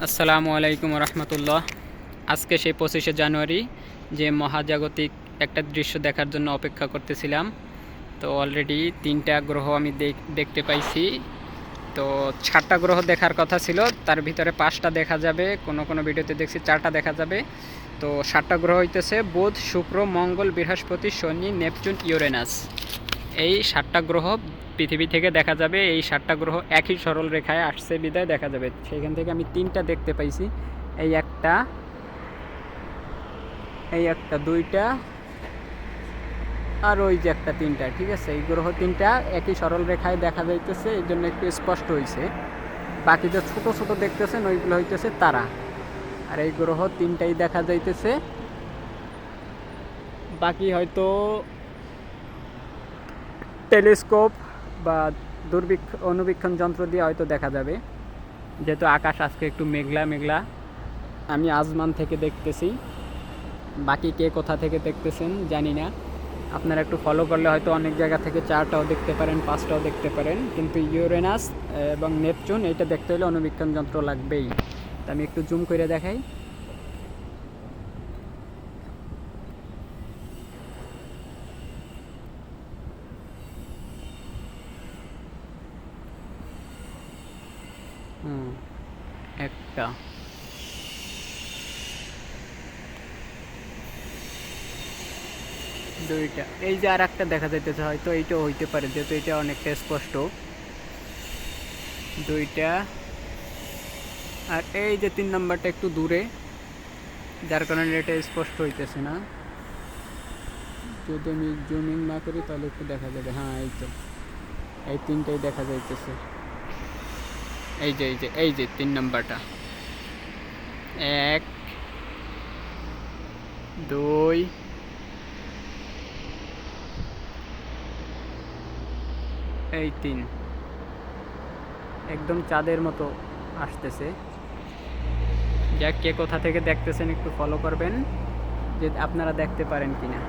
আসসালামু আলাইকুম রহমতুল্লাহ। আজকে সেই পঁচিশে জানুয়ারি যে মহাজাগতিক একটা দৃশ্য দেখার জন্য অপেক্ষা করতেছিলাম। তো অলরেডি তিনটা গ্রহ আমি দেখ- দেখতে পাইছি। তো চারটা গ্রহ দেখার কথা ছিল, তার ভিতরে পাঁচটা দেখা যাবে, কোনো কোনো ভিডিওতে দেখছি চারটা দেখা যাবে। তো সাতটা গ্রহ হইতেছে, বুধ, শুক্র, মঙ্গল, বৃহস্পতি, শনি, নেপচুন, ইউরেনাস। এই সাতটা গ্রহ পৃথিবী থেকে দেখা যাবে, এই সাতটা গ্রহ একই সরল রেখায় আসছে, বিদায় দেখা যাবে। সেখান থেকে আমি তিনটা দেখতে পাইছি। এই একটা এই একটা দুইটা, আর ওই যে একটা তিনটা, ঠিক আছে? এই গ্রহ তিনটা একই সরল রেখায় দেখা যাইতেছে, এই জন্য একটু স্পষ্ট হয়েছে বাকি যে ছোট ছোট দেখতেছেন, ওইগুলো হইতেছে তারা। আর এই গ্রহ তিনটাই দেখা যাইতেছে। বাকি হয়তো টেলিস্কোপ বা দূরবীক্ষ অনুবীক্ষণ যন্ত্র দিয়ে হয়তো দেখা যাবে। যেহেতু আকাশ আজকে একটু মেঘলা মেঘলা। আমি আজমান থেকে দেখতেছি। বাকি কে কোথা থেকে দেখতেছেন জানি না। আপনারা একটু ফলো করলে হয়তো অনেক জায়গা থেকে চারটাও দেখতে পারেন, পাঁচটাও দেখতে পারেন। কিন্তু ইউরেনাস এবং নেপচুন এটা দেখতে হলে অনুবীক্ষণ যন্ত্র লাগবেই। তা আমি একটু জুম করে দেখাই। হুম, একটা। দুইটা। এই যে আর একটা দেখা যাইতেছে, হয়তো এইটাও হইতে পারে, যেহেতু এটা অনেকটা স্পষ্ট। দুইটা। আর এই যে তিন নাম্বারটা একটু দূরে, যার কারণে এটা স্পষ্ট হইতেছে না। যদি আমি জুমিং না করি, তাহলে একটু দেখা যাবে। হ্যাঁ এই তো। এই তিনটাই দেখা যাইতেছে। এই যে এই যে এই যে তিন নাম্বারটা। এক, দুই, এই তিন। একদম চাঁদের মতো আসতেছে। যাক, কে কোথা থেকে দেখতেছেন একটু ফলো করবেন, যে আপনারা দেখতে পারেন কিনা।